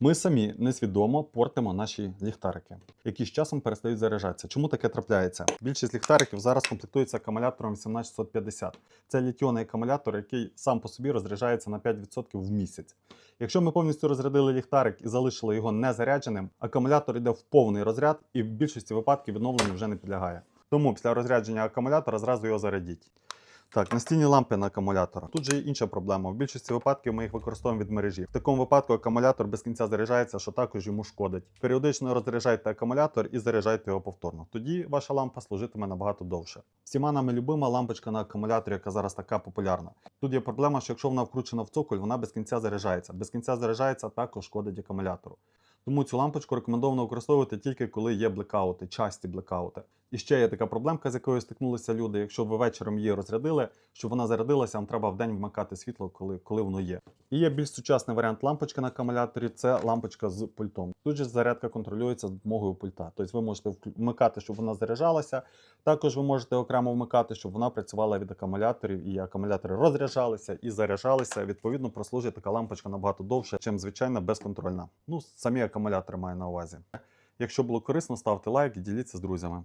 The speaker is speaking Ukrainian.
Ми самі несвідомо портимо наші ліхтарики, які з часом перестають заряджатися. Чому таке трапляється? Більшість ліхтариків зараз комплектується акумулятором 18650. Це літіонний акумулятор, який сам по собі розряджається на 5% в місяць. Якщо ми повністю розрядили ліхтарик і залишили його незарядженим, акумулятор йде в повний розряд і в більшості випадків відновленню вже не підлягає. Тому після розрядження акумулятора зразу його зарядіть. Так, настільні лампи на акумулятора. Тут же є інша проблема. В більшості випадків ми їх використовуємо від мережі. В такому випадку акумулятор без кінця заряджається, що також йому шкодить. Періодично розряджайте акумулятор і заряджайте його повторно. Тоді ваша лампа служитиме набагато довше. Всіма нами любима лампочка на акумуляторі, яка зараз така популярна. Тут є проблема, що якщо вона вкручена в цоколь, вона без кінця заряджається. Без кінця заряджається, також шкодить акумулятору. Тому цю лампочку рекомендовано використовувати тільки коли є блекаути, часті блекаути. І ще є така проблемка, з якою стикнулися люди. Якщо ви вечором її розрядили, щоб вона зарядилася, вам треба вдень вмикати світло, коли, коли воно є. І є більш сучасний варіант лампочки на акумуляторі це лампочка з пультом. Тут же зарядка контролюється з допомогою пульта. Тобто ви можете вмикати, щоб вона заряджалася. Також ви можете окремо вмикати, щоб вона працювала від акумуляторів, і акумулятори розряджалися і заряджалися. Відповідно, прослужить така лампочка набагато довше, ніж звичайна безконтрольна. Ну, самі акумулятори маю на увазі. Якщо було корисно, ставте лайк і діліться з друзями.